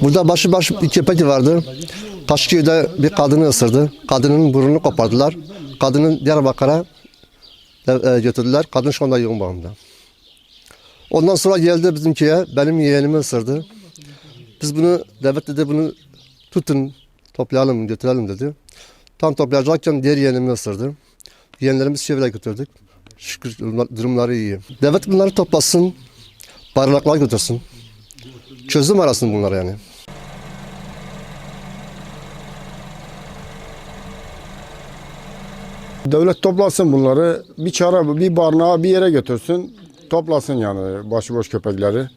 Burada başı baş bir köpek vardı. Taşköy'de bir kadını ısırdı. Kadının burnunu kopardılar. Kadını Diyarbakır'a e, götürdüler. Kadın şu anda yoğun bakımda. Ondan sonra geldi bizim köye. Benim yeğenimi ısırdı. Biz bunu, devlet dedi bunu tutun, toplayalım, götürelim dedi. Tam toplayacakken diğer yeğenimi ısırdı. Yeğenlerimiz çevreye götürdük. Şükür durumlar- durumları iyi. Devlet bunları toplasın, barınaklara götürsün. Çözüm arasın bunlar yani. Devlet toplasın bunları. Bir çare, bir barınağa bir yere götürsün. Toplasın yani başıboş köpekleri.